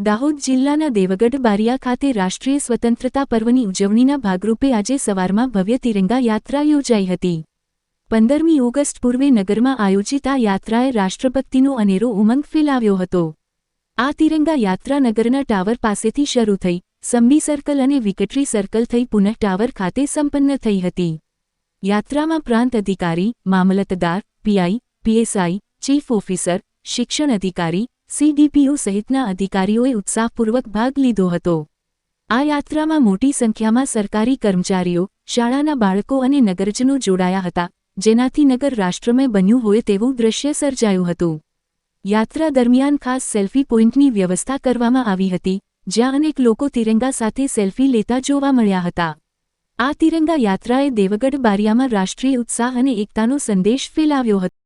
દાહોદ જિલ્લાના દેવગઢ બારિયા ખાતે રાષ્ટ્રીય સ્વતંત્રતા પર્વની ઉજવણીના ભાગરૂપે આજે સવારમાં ભવ્ય તિરંગા યાત્રા યોજાઈ હતી. પંદરમી ઓગસ્ટ પૂર્વે નગરમાં આયોજિત આ યાત્રાએ રાષ્ટ્રભક્તિનો અનેરો ઉમંગ ફેલાવ્યો હતો. આ તિરંગા યાત્રા નગરના ટાવર પાસેથી શરૂ થઈ, સંબી સર્કલ અને વિકટરી સર્કલ થઈ પુનઃ ટાવર ખાતે સંપન્ન થઈ હતી. યાત્રામાં પ્રાંત અધિકારી, મામલતદાર, પીઆઈ, પીએસઆઈ, ચીફ ઓફિસર, શિક્ષણ અધિકારી સીડીપીઓ સહિતના અધિકારીઓએ ઉત્સાહપૂર્વક ભાગ લીધો હતો. આ યાત્રામાં મોટી સંખ્યામાં સરકારી કર્મચારીઓ, શાળાના બાળકો અને નગરજનો જોડાયા હતા, જેનાથી નગર રાષ્ટ્રમય બન્યું હોય તેવું દૃશ્ય સર્જાયું હતું. યાત્રા દરમિયાન ખાસ સેલ્ફી પોઇન્ટની વ્યવસ્થા કરવામાં આવી હતી, જ્યાં અનેક લોકો તિરંગા સાથે સેલ્ફી લેતા જોવા મળ્યા હતા. આ તિરંગા યાત્રાએ દેવગઢ બારિયામાં રાષ્ટ્રીય ઉત્સાહ અને એકતાનો સંદેશ ફેલાવ્યો હતો.